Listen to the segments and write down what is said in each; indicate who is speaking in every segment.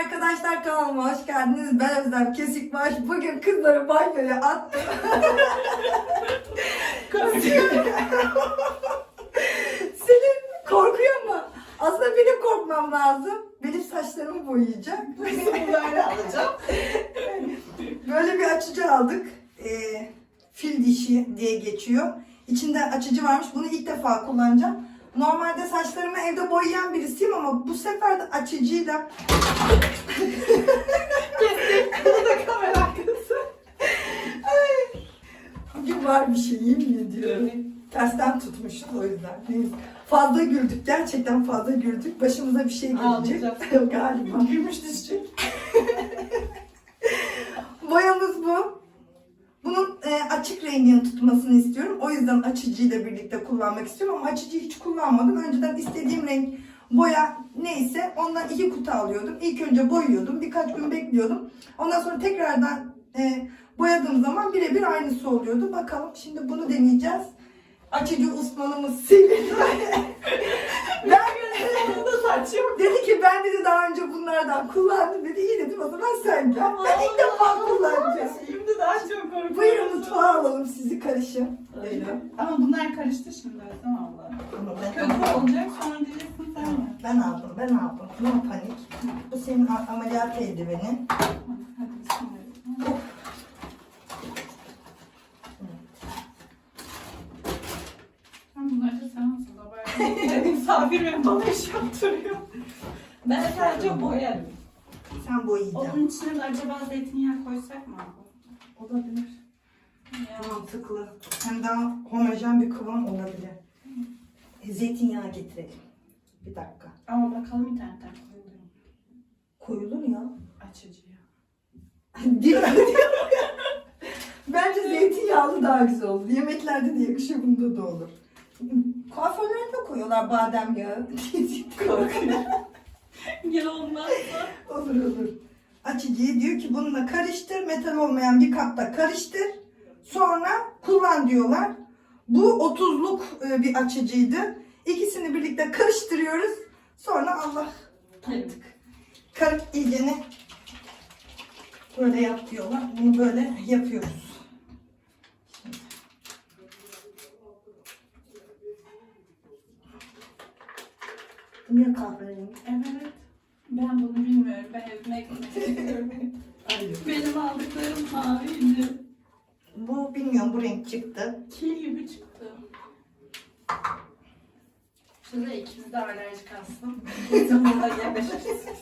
Speaker 1: arkadaşlar kanalıma hoş geldiniz. Ben Özlem Kesikbaş. Bugün kızları banyoya attım. Senin korkuyor mu? Aslında benim korkmam lazım. Benim saçlarımı boyayacak.
Speaker 2: Böyle alacağım.
Speaker 1: Böyle bir açıcı aldık. Ee, fil dişi diye geçiyor. İçinde açıcı varmış. Bunu ilk defa kullanacağım. Normalde saçlarımı evde boyayan birisiyim ama bu sefer de açıcıyla
Speaker 2: Bu da kamera arkası.
Speaker 1: bugün var bir şey yemin ediyorum. Tersten tutmuşuz o yüzden. Neyse. Fazla güldük. Gerçekten fazla güldük. Başımıza bir şey gelecek. Galiba.
Speaker 2: Gümüş düşecek.
Speaker 1: Boyamız bu. Bunun e, açık rengini tutmasını istiyorum. O yüzden açıcıyla birlikte kullanmak istiyorum ama açıcıyı hiç kullanmadım. Önceden istediğim renk boya neyse ondan iki kutu alıyordum. İlk önce boyuyordum. Birkaç gün bekliyordum. Ondan sonra tekrardan e, boyadığım zaman birebir aynısı oluyordu. Bakalım şimdi bunu deneyeceğiz. Açıcı uzmanımız Selin. ben
Speaker 2: Bunda saç yok.
Speaker 1: dedi ki ben dedi daha önce bunlardan kullandım dedi. İyi dedim o zaman sen gel. Ben ilk defa kullanacağım.
Speaker 2: Şimdi daha çok korkuyorum.
Speaker 1: Buyurun mutfağa alalım sizi karışın.
Speaker 2: Öyle. Ama bunlar karıştı şimdi Özlem abla.
Speaker 1: Ama ben,
Speaker 2: Kötü olacak sonra diyeceksin sen mi?
Speaker 1: ben aldım, ben aldım. No panik. Bu senin a- ameliyat eldivenin.
Speaker 2: Hadi bismillah. Bunları sen hazırla. Ben misafir ve bana iş yaptırıyor. Ben sadece boyarım.
Speaker 1: Sen boyayacaksın.
Speaker 2: Onun içine de acaba zeytinyağı koysak mı?
Speaker 1: Olabilir.
Speaker 2: Ya.
Speaker 1: Mantıklı. Hem daha homojen bir kıvam olabilir. E, zeytinyağı getirelim. Bir dakika.
Speaker 2: Ama bakalım internetten koyuyorum.
Speaker 1: Koyulur ya.
Speaker 2: Açıcıya.
Speaker 1: Değil mi? Bence zeytinyağlı daha güzel olur. Yemeklerde de yakışır, bunda da olur. Kuaförlerde koyuyorlar badem yağı.
Speaker 2: Korkuyorum. Gel olmazsa.
Speaker 1: olur olur. Açıcıyı diyor ki bununla karıştır. Metal olmayan bir kapta karıştır. Sonra kullan diyorlar. Bu 30'luk e, bir açıcıydı. İkisini birlikte karıştırıyoruz. Sonra Allah
Speaker 2: Artık.
Speaker 1: karık iyicene böyle yap diyorlar. Bunu böyle yapıyoruz. Bu niye kahverengi?
Speaker 2: Evet. Ben bunu bilmiyorum. Ben evime gitmek istiyorum. Benim aldıklarım maviydi.
Speaker 1: Bu bilmiyorum bu renk çıktı.
Speaker 2: Kil gibi çıktı. Şurada ikimiz de alerjik aslında. Bizim burada yerleşiriz.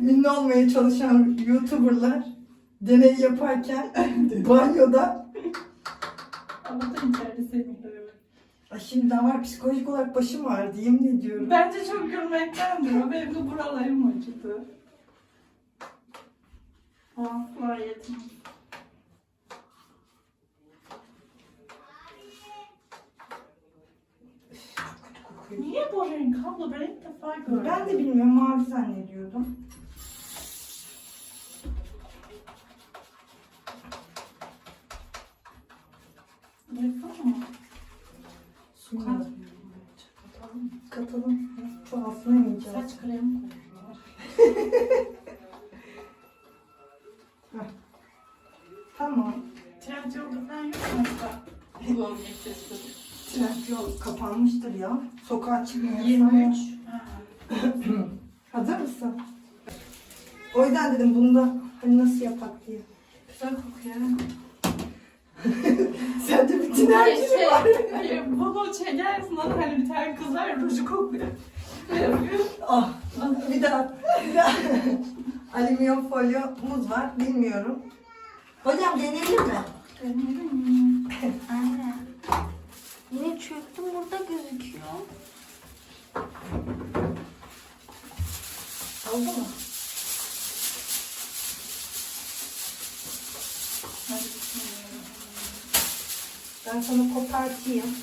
Speaker 1: Ünlü olmaya çalışan YouTuber'lar deney yaparken banyoda
Speaker 2: Ama da içeride sevmiyorum.
Speaker 1: Ay şimdi var psikolojik olarak başım ağrıdı yemin ediyorum.
Speaker 2: Bence çok gülmektendir o. Benim de buralarım acıdı. Asla yetmez.
Speaker 1: Kokuyor.
Speaker 2: Niye bu renk abla? Ben ilk defa gördüm.
Speaker 1: Ben de bilmiyorum mavi zannediyordum.
Speaker 2: Baksana. Bence. Katalım?
Speaker 1: Katalım. Çoğalsın yemeyeceğiz.
Speaker 2: Saç kremi koyuyorlar.
Speaker 1: Tamam.
Speaker 2: Trendyol'da falan yok mu? Bu aksesuarı.
Speaker 1: Trendyol kapanmıştır ya. Sokağa çıkmıyor.
Speaker 2: 23. Ha.
Speaker 1: Hazır mısın? O yüzden dedim bunu da hani nasıl yapak diye.
Speaker 2: Güzel kokuyor.
Speaker 1: Sende bütün
Speaker 2: Hayır,
Speaker 1: her
Speaker 2: şey,
Speaker 1: şey var.
Speaker 2: hayır, bunu çekersin lan hani bir tane kız var ruju kokuyor. Yapıyor?
Speaker 1: Ah, bir daha, bir daha. Alüminyum folyomuz var, bilmiyorum. Hocam deneyelim mi?
Speaker 2: Deneyelim mi?
Speaker 3: Anne. Yine çöktüm burada gözüküyor.
Speaker 1: Oldu mu?
Speaker 2: Hadi.
Speaker 1: Ben sana kopartayım.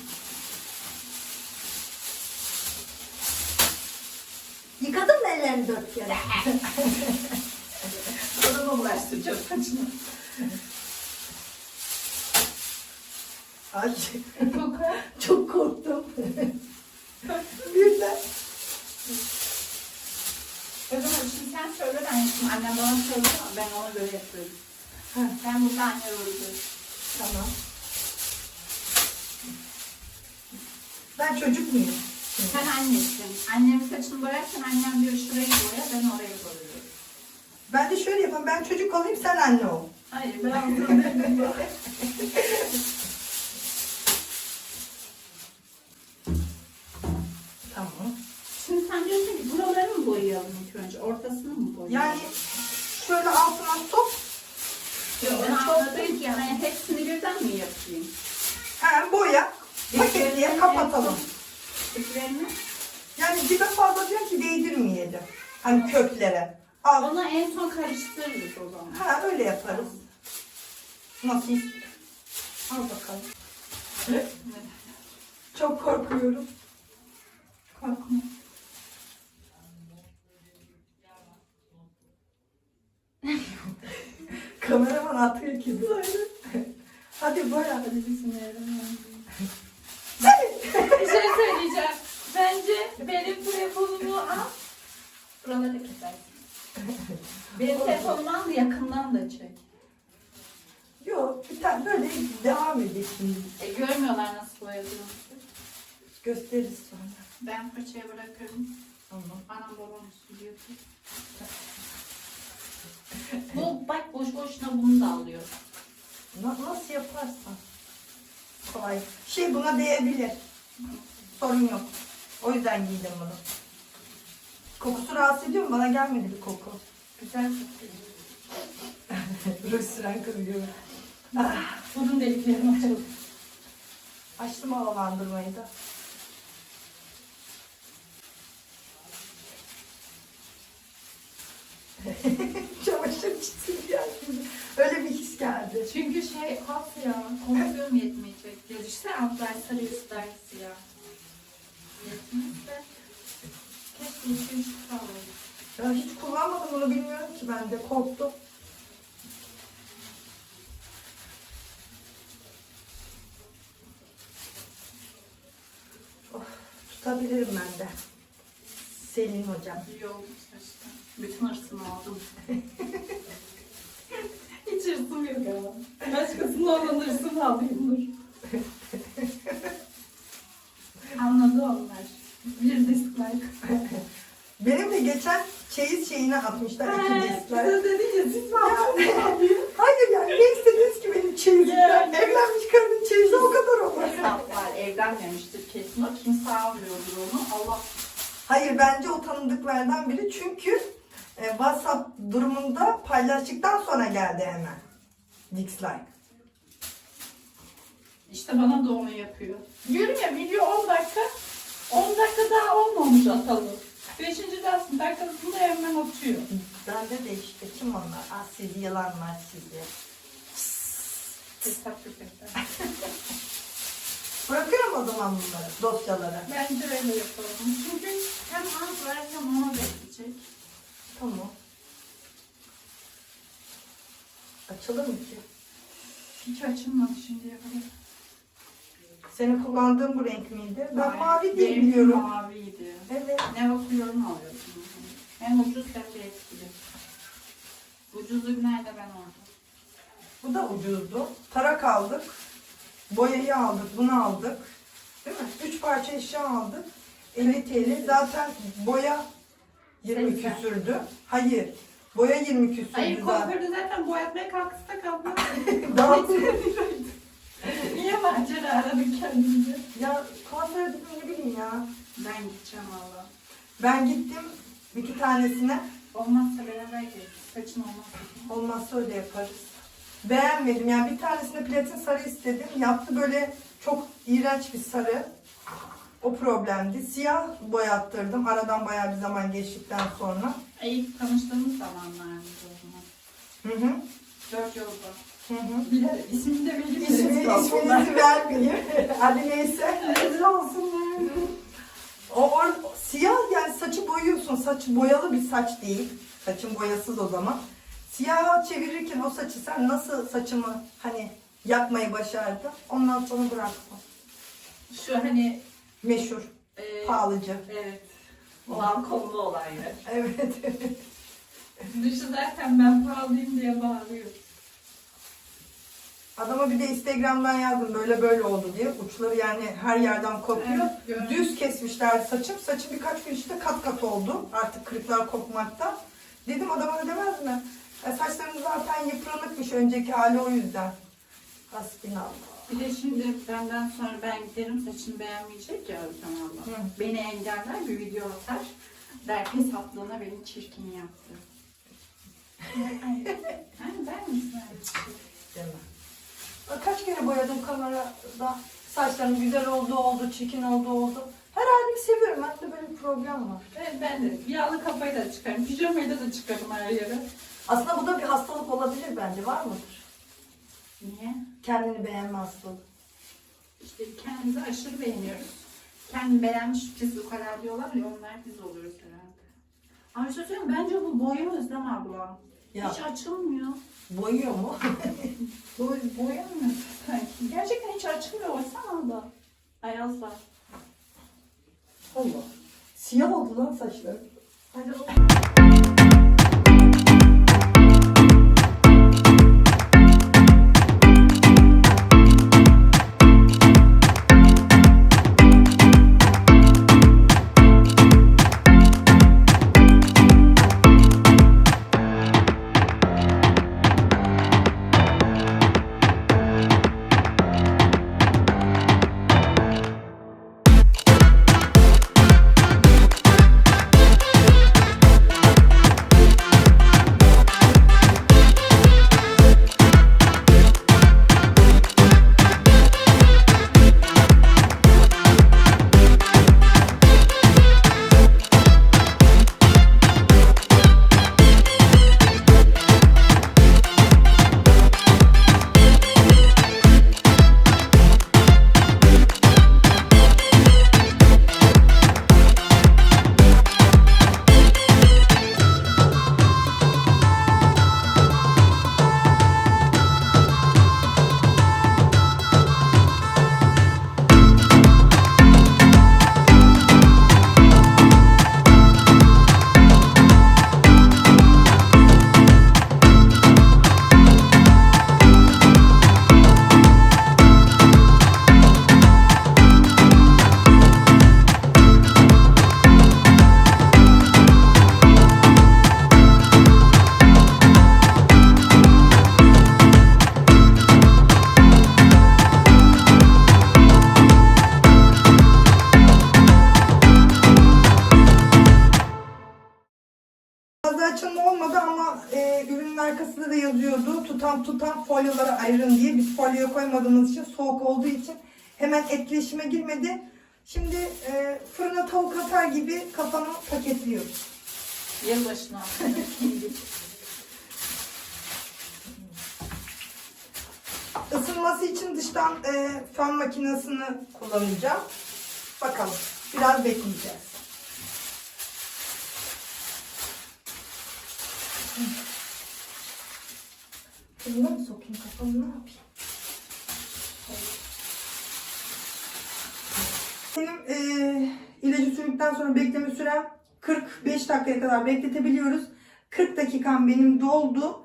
Speaker 1: Yıkadın mı ellerini dört kere?
Speaker 2: Adama bulaştıracağız saçını.
Speaker 1: Ay, çok korktum. Birden.
Speaker 2: Çocuğum için sen söyle ben şimdi annem bana söylüyor ama ben ona göre yapıyorum. Sen burada anne rolü.
Speaker 1: Tamam. Ben çocuk muyum?
Speaker 2: Sen annesin. Annemin saçını boyarken annem diyor şurayı boya ben orayı boyuyorum.
Speaker 1: Ben de şöyle yapayım. Ben çocuk olayım sen anne ol.
Speaker 2: Hayır ben.
Speaker 1: Tamam.
Speaker 2: Şimdi sen diyorsun ki buraları mı boyayalım ilk önce? Ortasını mı boyayalım?
Speaker 1: Yani şöyle altına sok.
Speaker 2: Yok, ben anladım ki yani hepsini birden mi yapayım?
Speaker 1: Ha, boya. Paketliye kapatalım.
Speaker 2: İplerini.
Speaker 1: Yani dibe fazla diyor ki değdirmeyelim. Hani köklere. Al.
Speaker 2: Onu en son karıştırırız o zaman.
Speaker 1: Ha öyle yaparız. Nasıl? Al bakalım. Çok korkuyorum.
Speaker 2: Korkma.
Speaker 1: Kameraman atıyor ki böyle. Hadi boya.
Speaker 2: Hadi bismillahirrahmanirrahim. Bir şey söyleyeceğim. Bence benim telefonumu al. Buraları kesersin. Benim telefonumu al yakından da çek.
Speaker 1: Yok bir tane böyle devam edelim şimdi.
Speaker 2: E, görmüyorlar nasıl boyadığımızı.
Speaker 1: Gösteririz sonra.
Speaker 2: Ben fırçayı bırakırım.
Speaker 1: Tamam.
Speaker 2: Anam babam sürüyor. Bu bak boş boşuna bunu da alıyor.
Speaker 1: Na- nasıl yaparsan. Kolay. Şey buna değebilir. Sorun yok. O yüzden giydim bunu. Kokusu rahatsız ediyor mu? Bana gelmedi bir koku.
Speaker 2: Güzel.
Speaker 1: Ruj süren gibi. Ah,
Speaker 2: Burun deliklerim açıldı.
Speaker 1: açtım havalandırmayı da. Çamaşır çitin geldi. Öyle bir his geldi.
Speaker 2: Çünkü şey hat ya, komisyon yetmeyecek. Ya işte sarı üstler siyah. Yetmez de. Keşke iki üç kutu alayım.
Speaker 1: Ya hiç kullanmadım bunu bilmiyorum ki ben de korktum. Of, tutabilirim ben de. Selin hocam.
Speaker 2: İyi oldu saçta. Bütün hırsımı aldım. Başkasının olan hırsımı alayım dur. Anladı onlar. Bir dislike.
Speaker 1: Benim de geçen çeyiz şeyine atmışlar iki diskler.
Speaker 2: Size dedin ya siz mi
Speaker 1: Hayır yani ne istediniz ki benim çeyizimden?
Speaker 2: Yani.
Speaker 1: Evlenmiş karının çeyizi o kadar olmaz.
Speaker 2: Hesaplar evlenmemiştir kesin. O kimse almıyordur onu. Allah
Speaker 1: Hayır bence o tanıdıklardan biri çünkü e, WhatsApp durumunda paylaştıktan sonra geldi hemen. Dislike.
Speaker 2: İşte bana da onu yapıyor. Diyorum ya video 10 dakika. 10 dakika daha olmamış atalı. 5. dersin dakikasında hemen atıyor.
Speaker 1: Bende de işte kim onlar? Ah sizi yılanlar sizi.
Speaker 2: Hesap.
Speaker 1: Bırakıyorum o zaman bunları, dosyaları.
Speaker 2: Bence öyle yapalım. Çünkü hem az var hem ona bekleyecek.
Speaker 1: Tamam. Açılır mı ki?
Speaker 2: Hiç açılmadı şimdiye kadar.
Speaker 1: Senin kullandığın bu renk miydi? Ben
Speaker 2: Hayır,
Speaker 1: mavi diye
Speaker 2: benimki
Speaker 1: biliyorum.
Speaker 2: Maviydi.
Speaker 1: Evet.
Speaker 2: Ne bakıyorum alıyorsun. Hem ucuz hem de etkili. Ucuzluk nerede ben orada.
Speaker 1: Bu da ucuzdu. Tarak aldık. Boyayı aldık. Bunu aldık. Değil mi? Üç parça eşya aldık. 50 TL. Zaten boya 20
Speaker 2: Seksen.
Speaker 1: küsürdü. Hayır. Boya 20 küsürdü
Speaker 2: Hayır
Speaker 1: zaten.
Speaker 2: kuaförde zaten boyatmaya kalksa kalkmaz.
Speaker 1: Daha-
Speaker 2: Niye macera aradın kendini?
Speaker 1: ya kuaföre dedim ne bileyim ya.
Speaker 2: Ben gideceğim valla.
Speaker 1: Ben gittim iki tanesine.
Speaker 2: Olmazsa beraber gideriz. Saçın olmazsa.
Speaker 1: Olmazsa öyle yaparız. Beğenmedim. Yani bir tanesine platin sarı istedim. Yaptı böyle çok iğrenç bir sarı. O problemdi. Siyah boyattırdım. Aradan bayağı bir zaman geçtikten sonra.
Speaker 2: E, İlk tanıştığımız zamanlardı o zaman.
Speaker 1: Hı hı.
Speaker 2: Dört yolda.
Speaker 1: Hı hı.
Speaker 2: Biler, ismini de vereyim.
Speaker 1: İsmi, isminizi vermeyeyim. Hadi neyse.
Speaker 2: Rezil olsunlar.
Speaker 1: O, or, siyah yani saçı boyuyorsun. Saç boyalı bir saç değil. Saçın boyasız o zaman. Siyaha çevirirken o saçı sen nasıl saçımı hani yapmayı başardın? Ondan sonra bıraktım.
Speaker 2: Şu hani
Speaker 1: Meşhur,
Speaker 2: e,
Speaker 1: pahalıcı.
Speaker 2: Evet. Balkonda olan yer.
Speaker 1: Evet.
Speaker 2: Dışı zaten ben pahalıyım diye bağırıyor.
Speaker 1: Adama bir de Instagram'dan yazdım böyle böyle oldu diye. Uçları yani her yerden kopuyor.
Speaker 2: Evet, gördüm.
Speaker 1: Düz kesmişler saçım. Saçım birkaç gün içinde kat kat oldu. Artık kırıklar kopmakta. Dedim adama da demez mi? E, saçlarım zaten yıpranıkmış önceki hali o yüzden. Hasbinallah.
Speaker 2: Bir de şimdi benden sonra ben giderim saçını beğenmeyecek ya Özlem abla.
Speaker 1: Hı.
Speaker 2: Beni engeller bir video atar. Der hesaplığına beni çirkin yaptı. ha, der misin?
Speaker 1: Deme. Kaç kere boyadım kamerada. Saçlarım güzel oldu oldu, çirkin oldu oldu. Her halimi seviyorum. Bende böyle bir problem var.
Speaker 2: Evet, ben de yağlı kafayı da çıkarım. Pijamayla da çıkarım her yere.
Speaker 1: Aslında bu da bir hastalık olabilir bence. Var mıdır?
Speaker 2: Niye?
Speaker 1: Kendini beğenme hastalığı.
Speaker 2: İşte kendimizi aşırı beğeniyoruz. Kendini beğenmiş biz bu kadar diyorlar ya onlar biz oluyoruz herhalde. Ayrıca söyleyeyim bence bu boya Özlem abla.
Speaker 1: Ya.
Speaker 2: Hiç açılmıyor.
Speaker 1: Boyuyor mu?
Speaker 2: Boy, boyamıyor sanki. Gerçekten hiç açılmıyor. Baksana abla. Ayaz var.
Speaker 1: Allah. Siyah oldu lan saçları.
Speaker 2: Hadi o.
Speaker 1: Tutan tutan folyolara ayırın diye. Biz folyoya koymadığımız için soğuk olduğu için hemen etkileşime girmedi. Şimdi e, fırına tavuk atar gibi kafanı paketliyoruz.
Speaker 2: Yılbaşına.
Speaker 1: Isınması için dıştan e, fön makinesini kullanacağım. Bakalım. Biraz bekleyeceğiz. Fırına mı sokayım kafamı ne yapayım? Benim e, ilacı sürdükten sonra bekleme sürem 45 dakikaya kadar bekletebiliyoruz. 40 dakikam benim doldu.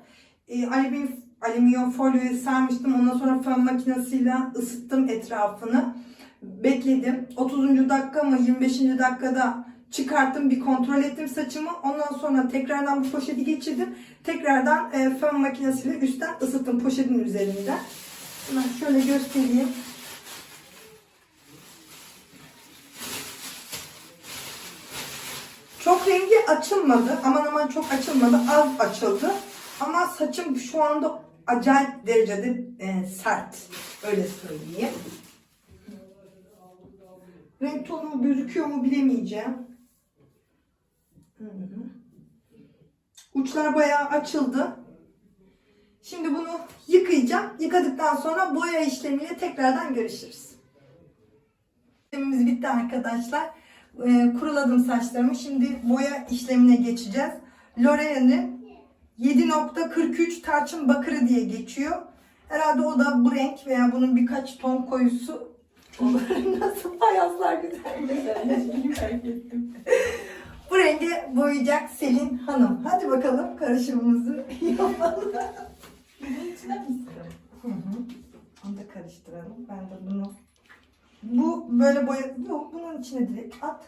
Speaker 1: E, alüminyum, alüminyum folyoyu sarmıştım. Ondan sonra fön makinesiyle ısıttım etrafını. Bekledim. 30. dakika mı 25. dakikada çıkarttım bir kontrol ettim saçımı. Ondan sonra tekrardan bu poşeti geçirdim. Tekrardan e, fön makinesiyle üstten ısıttım poşetin üzerinden. Hemen şöyle göstereyim. Çok rengi açılmadı. Aman aman çok açılmadı. Az açıldı. Ama saçım şu anda acayip derecede e, sert. Öyle söyleyeyim. Renk tonu gözüküyor mu bilemeyeceğim. Uçlar bayağı açıldı. Şimdi bunu yıkayacağım. Yıkadıktan sonra boya işlemiyle tekrardan görüşürüz. İşlemimiz bitti arkadaşlar. Ee, kuruladım saçlarımı. Şimdi boya işlemine geçeceğiz. L'Oreal'in 7.43 tarçın bakırı diye geçiyor. Herhalde o da bu renk veya bunun birkaç ton koyusu. Nasıl beyazlar güzel.
Speaker 2: Fark ettim.
Speaker 1: Renge boyayacak Selin Hanım. Hadi bakalım karışımımızı yapalım. Hı hı. Onu da karıştıralım. Ben de bunu bu böyle boya yok bunun içine direkt at.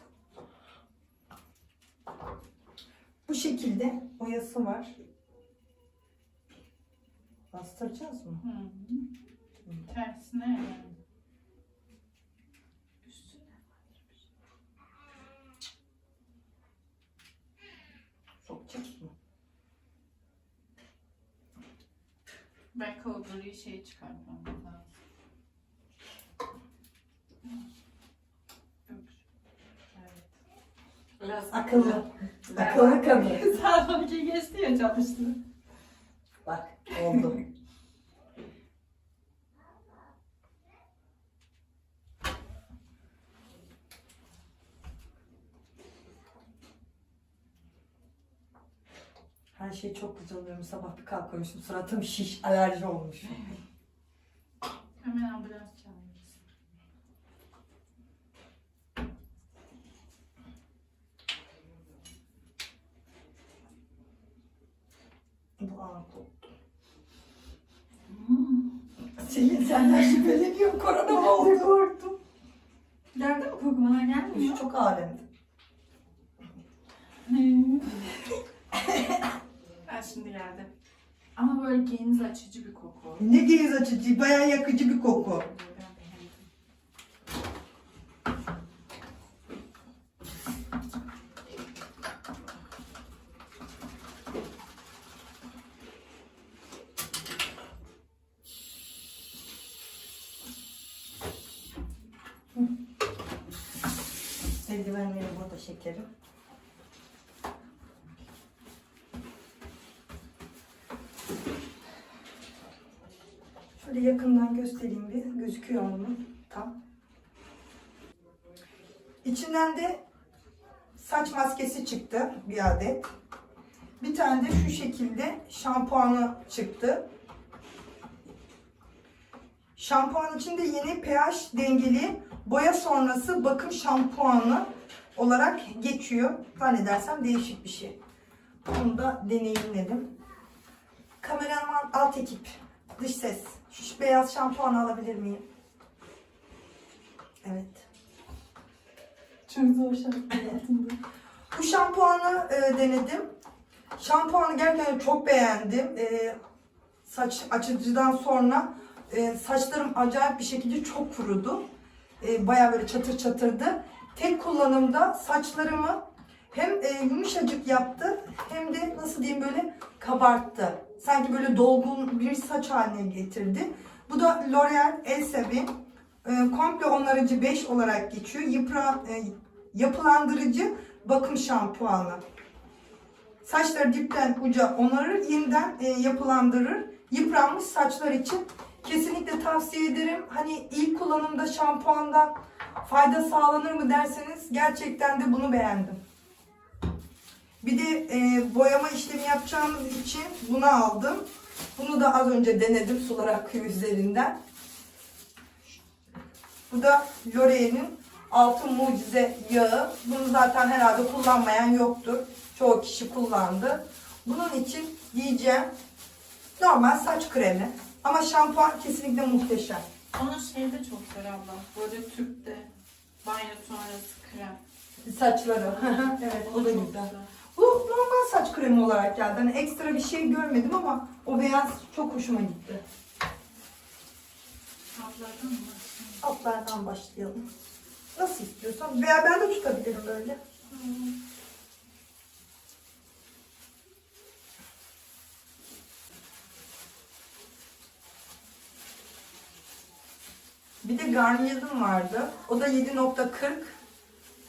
Speaker 1: Bu şekilde boyası var. Bastıracağız mı?
Speaker 2: Hı hı. Tersine yani. Belki o gri şeyi çıkartmamız lazım. Biraz
Speaker 1: Akıllı. Akıllı kadın.
Speaker 2: Sağdaki geçti ya çalıştı.
Speaker 1: Bak oldu. Her şey oluyor. Sabah bir kalkmışım. Suratım şiş, alerji olmuş.
Speaker 2: Hemen ambulans çağırırız.
Speaker 1: Bu an koptu. Selin senden şüpheleniyorum. Korona mı oldu? Korktum.
Speaker 2: Geldi mi koku bana gelmiyor?
Speaker 1: Çok ağrımdı.
Speaker 2: ben şimdi geldim. Ama böyle geniz açıcı bir koku.
Speaker 1: Ne geniz açıcı, bayağı yakıcı bir koku. Eldivenleri burada şekerim. Şöyle yakından göstereyim bir. Gözüküyor mu? Tam. İçinden de saç maskesi çıktı bir adet. Bir tane de şu şekilde şampuanı çıktı. Şampuan içinde yeni pH dengeli boya sonrası bakım şampuanı olarak geçiyor. Zannedersem değişik bir şey. Bunu da deneyimledim. Kameraman alt ekip, dış ses. Şu beyaz şampuanı alabilir miyim? Evet.
Speaker 2: Çok zor altında.
Speaker 1: Bu şampuanı e, denedim. Şampuanı gerçekten çok beğendim. E, saç açıcıdan sonra e, saçlarım acayip bir şekilde çok kurudu. E, Baya böyle çatır çatırdı. Tek kullanımda saçlarımı hem e, yumuşacık yaptı hem de nasıl diyeyim böyle kabarttı. Sanki böyle dolgun bir saç haline getirdi. Bu da L'Oreal Elsevie. E, komple onarıcı 5 olarak geçiyor. Yıpra, e, yapılandırıcı bakım şampuanı. Saçları dipten uca onarır, yeniden e, yapılandırır. Yıpranmış saçlar için kesinlikle tavsiye ederim. Hani ilk kullanımda şampuandan fayda sağlanır mı derseniz gerçekten de bunu beğendim. Bir de e, boyama işlemi yapacağımız için bunu aldım. Bunu da az önce denedim sular akıyor üzerinden. Bu da L'Oreal'in Altın Mucize yağı. Bunu zaten herhalde kullanmayan yoktur. Çoğu kişi kullandı. Bunun için diyeceğim normal saç kremi. Ama şampuan kesinlikle muhteşem.
Speaker 2: Onun şeyi de çok güzel abla. Böyle tüpte banyo sonrası krem.
Speaker 1: Saçları. evet o da güzel. Bu normal saç kremi olarak geldi. Hani ekstra bir şey görmedim ama o beyaz çok hoşuma gitti.
Speaker 2: Ablardan mı?
Speaker 1: Altlardan başlayalım. Nasıl istiyorsan. Veya ben de tutabilirim böyle. Bir de Garnier'ım vardı. O da 7.40.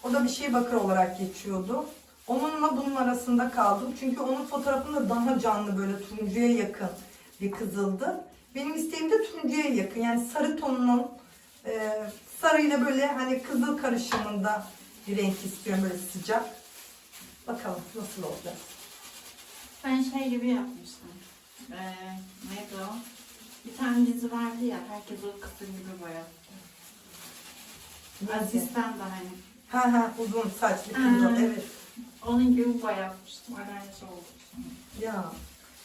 Speaker 1: O da bir şey bakır olarak geçiyordu. Onunla bunun arasında kaldım. Çünkü onun fotoğrafında daha canlı böyle turuncuya yakın bir kızıldı. Benim isteğim de turuncuya yakın. Yani sarı tonunun e, sarıyla böyle hani kızıl karışımında bir renk istiyorum böyle sıcak. Bakalım nasıl olacak.
Speaker 2: Ben şey gibi yapmıştım. Ee, neydi o? Bir tane dizi vardı ya, herkes o kızın gibi boyattı. Asistan da hani.
Speaker 1: Ha ha uzun saçlı kızıl evet.
Speaker 2: Onun gibi boyatmıştım. Alerji için.
Speaker 1: Ya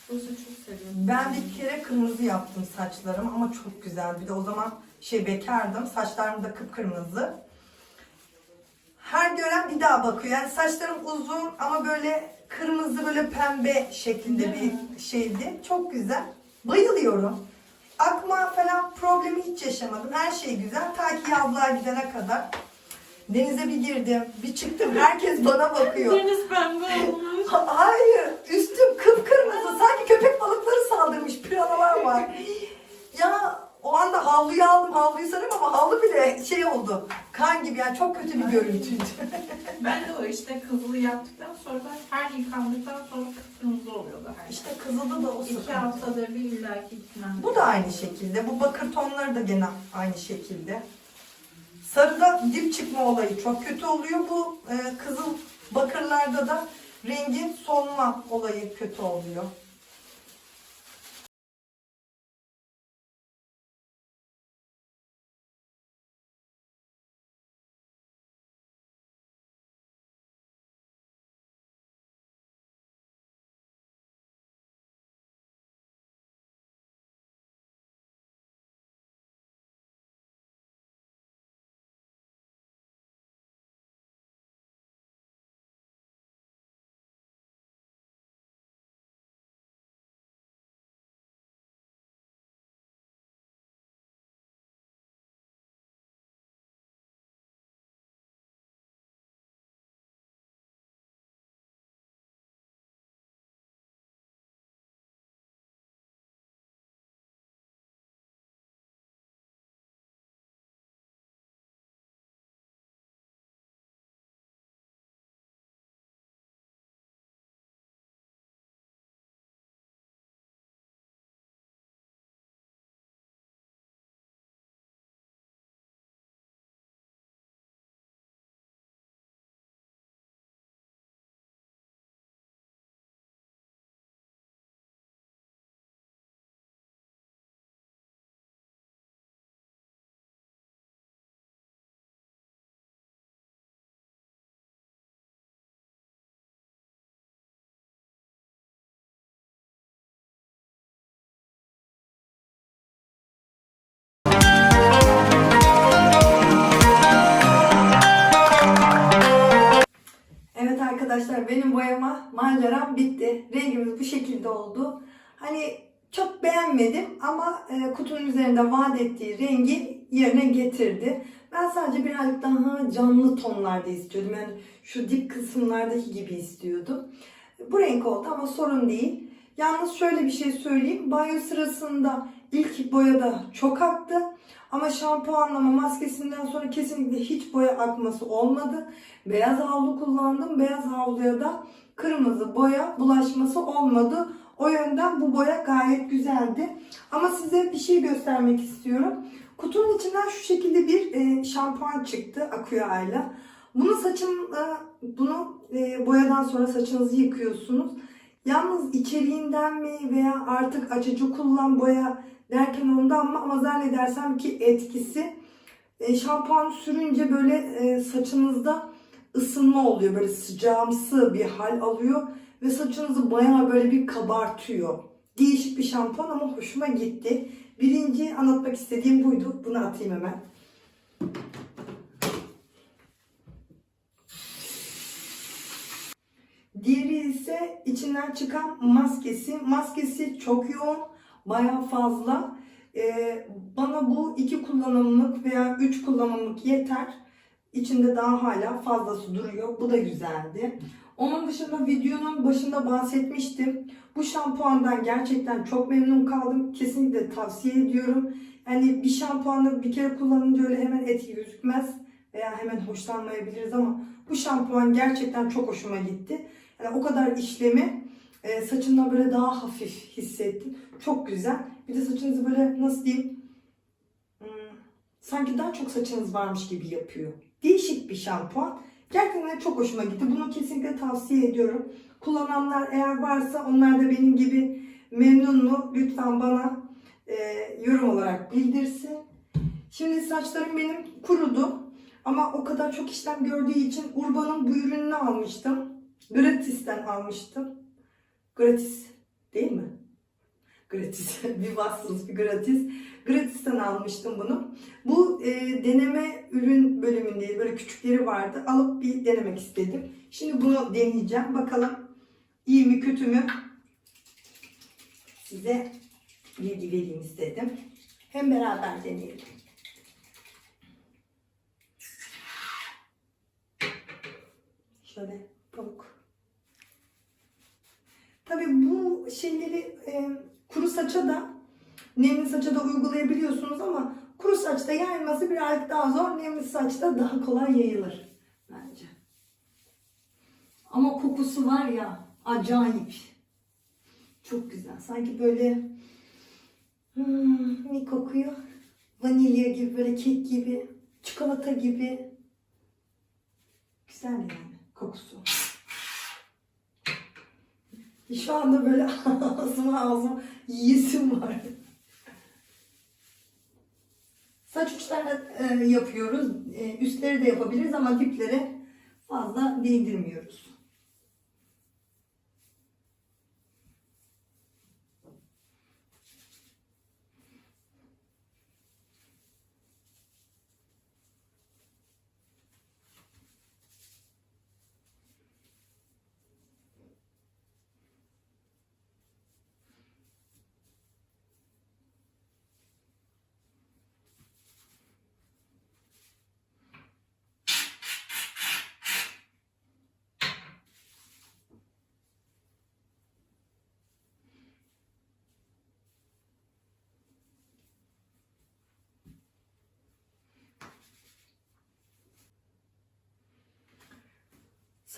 Speaker 2: Buse çok seviyorum.
Speaker 1: ben bir kere kırmızı yaptım saçlarımı ama çok güzel. Bir de o zaman şey bekardım. Saçlarım da kıpkırmızı. Her gören bir daha bakıyor. Yani saçlarım uzun ama böyle kırmızı böyle pembe şeklinde bir şeydi. Çok güzel. Bayılıyorum. Akma falan problemi hiç yaşamadım. Her şey güzel. Ta ki yazlığa gidene kadar. Denize bir girdim, bir çıktım. Herkes bana bakıyor.
Speaker 2: Deniz pembe olmuş.
Speaker 1: Ha- Hayır, üstüm kıpkırmızı. Sanki köpek balıkları saldırmış, piranalar var. ya o anda havluyu aldım, havluyu sarıyorum ama havlu bile şey oldu. Kan gibi yani çok kötü bir görüntüydü.
Speaker 2: Ben de o işte kızılı yaptıktan sonra her yıkandıktan sonra kıpkırmızı oluyordu her şey.
Speaker 1: işte kızılda da o
Speaker 2: İki
Speaker 1: sıkıntı.
Speaker 2: haftada bir illaki gitmem.
Speaker 1: Bu da aynı şekilde. Bu bakır tonları da gene aynı şekilde. Sarıda dip çıkma olayı çok kötü oluyor. Bu e, kızıl bakırlarda da rengin solma olayı kötü oluyor. Arkadaşlar benim boyama maceram bitti. Rengimiz bu şekilde oldu. Hani çok beğenmedim ama e, kutunun üzerinde vaat ettiği rengi yerine getirdi. Ben sadece birazcık daha canlı tonlarda istiyordum. Yani şu dip kısımlardaki gibi istiyordum. Bu renk oldu ama sorun değil. Yalnız şöyle bir şey söyleyeyim. Banyo sırasında ilk boyada çok aktı. Ama şampuanlama maskesinden sonra kesinlikle hiç boya akması olmadı. Beyaz havlu kullandım. Beyaz havluya da kırmızı boya bulaşması olmadı. O yönden bu boya gayet güzeldi. Ama size bir şey göstermek istiyorum. Kutunun içinden şu şekilde bir e, şampuan çıktı Aqua'yla. Bunu saçım e, bunu e, boyadan sonra saçınızı yıkıyorsunuz. Yalnız içeriğinden mi veya artık açıcı kullan boya derken ondan mı ama zannedersem ki etkisi e, şampuan sürünce böyle e, saçınızda ısınma oluyor. Böyle sıcağımsı bir hal alıyor ve saçınızı bayağı böyle bir kabartıyor. Değişik bir şampuan ama hoşuma gitti. Birinci anlatmak istediğim buydu. Bunu atayım hemen. Diğeri ise içinden çıkan maskesi. Maskesi çok yoğun, bayağı fazla. Ee, bana bu iki kullanımlık veya üç kullanımlık yeter. İçinde daha hala fazlası duruyor. Bu da güzeldi. Onun dışında videonun başında bahsetmiştim. Bu şampuandan gerçekten çok memnun kaldım. Kesinlikle tavsiye ediyorum. Yani bir şampuanı bir kere kullanınca öyle hemen etki gözükmez veya hemen hoşlanmayabiliriz ama bu şampuan gerçekten çok hoşuma gitti. Yani o kadar işlemi e, saçımda böyle daha hafif hissettim. Çok güzel. Bir de saçınızı böyle nasıl diyeyim hmm, sanki daha çok saçınız varmış gibi yapıyor. Değişik bir şampuan. Gerçekten çok hoşuma gitti. Bunu kesinlikle tavsiye ediyorum. Kullananlar eğer varsa onlar da benim gibi memnun mu? Lütfen bana e, yorum olarak bildirsin. Şimdi saçlarım benim kurudu. Ama o kadar çok işlem gördüğü için Urban'ın bu ürününü almıştım. Gratis'ten almıştım. Gratis değil mi? Gratis. bir bassız bir gratis. Gratis'ten almıştım bunu. Bu e, deneme ürün bölümündeydi. Böyle küçükleri vardı. Alıp bir denemek istedim. Şimdi bunu deneyeceğim. Bakalım iyi mi kötü mü? Size bilgi vereyim istedim. Hem beraber deneyelim. Şöyle pamuk. Tabii bu şeyleri e, kuru saça da nemli saça da uygulayabiliyorsunuz ama kuru saçta yayılması birazcık daha zor. Nemli saçta daha kolay yayılır bence. Ama kokusu var ya acayip. Çok güzel. Sanki böyle hmm, ne kokuyor? Vanilya gibi, böyle kek gibi, çikolata gibi. Güzel yani kokusu. Şu anda böyle ağzıma ağzıma yiyesim var. Saç uçlarına e, yapıyoruz. E, üstleri de yapabiliriz ama diplere fazla değdirmiyoruz.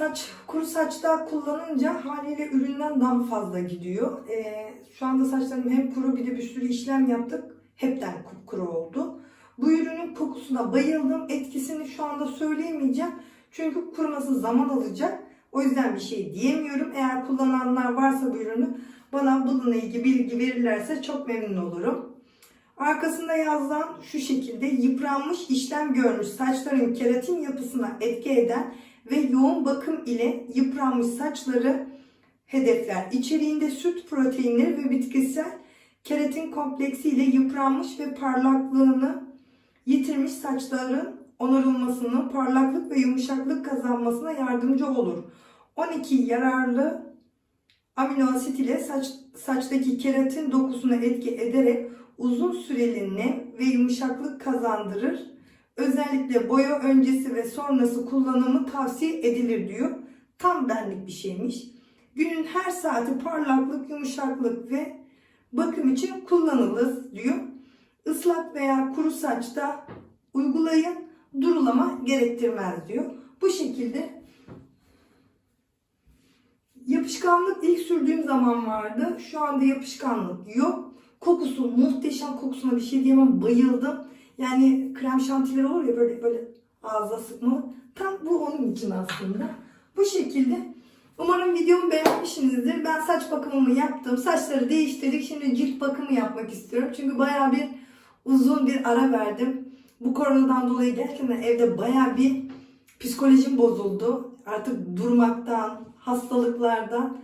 Speaker 1: Saç, kuru saçta kullanınca haliyle üründen daha fazla gidiyor. Ee, şu anda saçlarım hem kuru bir de bir sürü işlem yaptık. Hepten kuru oldu. Bu ürünün kokusuna bayıldım. Etkisini şu anda söyleyemeyeceğim. Çünkü kuruması zaman alacak. O yüzden bir şey diyemiyorum. Eğer kullananlar varsa bu ürünü bana bununla ilgili bilgi verirlerse çok memnun olurum. Arkasında yazılan şu şekilde yıpranmış işlem görmüş saçların keratin yapısına etki eden ve yoğun bakım ile yıpranmış saçları hedefler. İçeriğinde süt proteinleri ve bitkisel keratin kompleksi ile yıpranmış ve parlaklığını yitirmiş saçların onarılmasını, parlaklık ve yumuşaklık kazanmasına yardımcı olur. 12 yararlı amino asit ile saç, saçtaki keratin dokusuna etki ederek uzun süreli nem ve yumuşaklık kazandırır. Özellikle boya öncesi ve sonrası kullanımı tavsiye edilir diyor. Tam benlik bir şeymiş. Günün her saati parlaklık, yumuşaklık ve bakım için kullanılır diyor. Islak veya kuru saçta uygulayın. Durulama gerektirmez diyor. Bu şekilde yapışkanlık ilk sürdüğüm zaman vardı. Şu anda yapışkanlık yok. Kokusu muhteşem kokusuna bir şey diyemem. Bayıldım. Yani krem şantiler olur ya böyle böyle ağza sıkmalı. Tam bu onun için aslında. Bu şekilde. Umarım videomu beğenmişsinizdir. Ben saç bakımımı yaptım. Saçları değiştirdik. Şimdi cilt bakımı yapmak istiyorum. Çünkü baya bir uzun bir ara verdim. Bu koronadan dolayı gerçekten evde baya bir psikolojim bozuldu. Artık durmaktan, hastalıklardan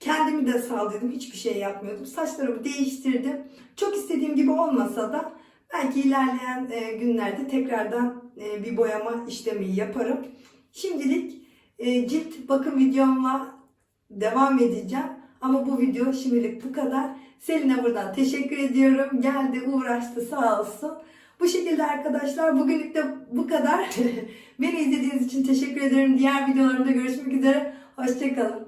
Speaker 1: kendimi de sağladım. Hiçbir şey yapmıyordum. Saçlarımı değiştirdim. Çok istediğim gibi olmasa da belki ilerleyen e, günlerde tekrardan e, bir boyama işlemi yaparım. Şimdilik e, cilt bakım videomla devam edeceğim. Ama bu video şimdilik bu kadar. Selin'e buradan teşekkür ediyorum. Geldi, uğraştı sağ olsun. Bu şekilde arkadaşlar bugünlük de bu kadar. Beni izlediğiniz için teşekkür ederim. Diğer videolarımda görüşmek üzere. Hoşçakalın.